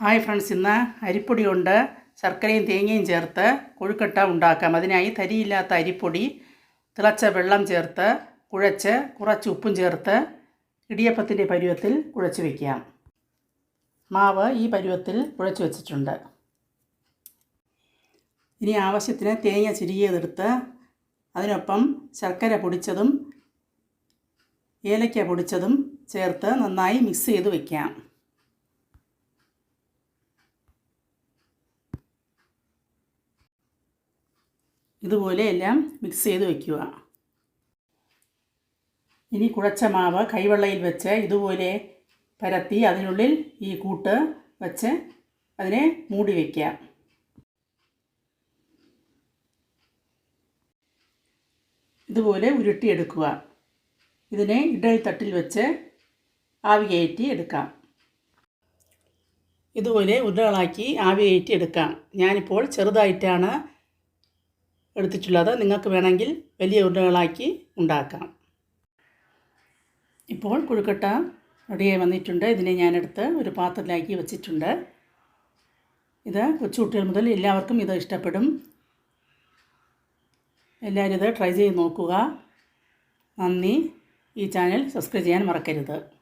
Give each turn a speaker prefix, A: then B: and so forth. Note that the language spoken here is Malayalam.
A: ഹായ് ഫ്രണ്ട്സ് ഇന്ന് അരിപ്പൊടി കൊണ്ട് ശർക്കരയും തേങ്ങയും ചേർത്ത് കൊഴുക്കട്ട ഉണ്ടാക്കാം. അതിനായി തരിയില്ലാത്ത അരിപ്പൊടി തിളച്ച വെള്ളം ചേർത്ത് കുഴച്ച് കുറച്ച് ഉപ്പും ചേർത്ത് ഇടിയപ്പത്തിന്റെ പരുവത്തിൽ കുഴച്ച് വയ്ക്കാം മാവ് ഈ പരുവത്തിൽ കുഴച്ച് വെച്ചിട്ടുണ്ട്. ഇനി ആവശ്യത്തിന് തേങ്ങ ചിരികിയതെടുത്ത് അതിനൊപ്പം ശർക്കര പൊടിച്ചതും ഏലക്ക പൊടിച്ചതും ചേർത്ത് നന്നായി മിക്സ് ചെയ്ത് വയ്ക്കാം ഇതുപോലെ എല്ലാം മിക്സ് ചെയ്ത് വയ്ക്കുക ഇനി കുഴച്ച മാവ് കൈവെള്ളയിൽ വെച്ച് ഇതുപോലെ പരത്തി അതിനുള്ളിൽ ഈ കൂട്ട് വെച്ച് അതിനെ മൂടി വയ്ക്കാം ഇതുപോലെ ഉരുട്ടിയെടുക്കുക. ഇതിനെ ഇടൽത്തട്ടിൽ തട്ടിൽ വെച്ച് ആവി കയറ്റി എടുക്കാം. ഇതുപോലെ ഉരുളകളാക്കി ആവി കയറ്റി എടുക്കാം. ഞാനിപ്പോൾ ചെറുതായിട്ടാണ് എടുത്തിട്ടുള്ളത് നിങ്ങൾക്ക് വേണമെങ്കിൽ വലിയ ഉരുളകളാക്കി ഉണ്ടാക്കാം. ഇപ്പോൾ കുഴുക്കട്ട റെഡിയായി വന്നിട്ടുണ്ട്. ഇതിനെ ഞാനെടുത്ത് ഒരു പാത്രത്തിലാക്കി വെച്ചിട്ടുണ്ട്. ഇത് കൊച്ചുകുട്ടികൾ മുതൽ എല്ലാവർക്കും ഇത് ഇഷ്ടപ്പെടും. എല്ലാവരും ഇത് ട്രൈ ചെയ്ത് നോക്കുക. നന്ദി. ഈ ചാനൽ സബ്സ്ക്രൈബ് ചെയ്യാൻ മറക്കരുത്.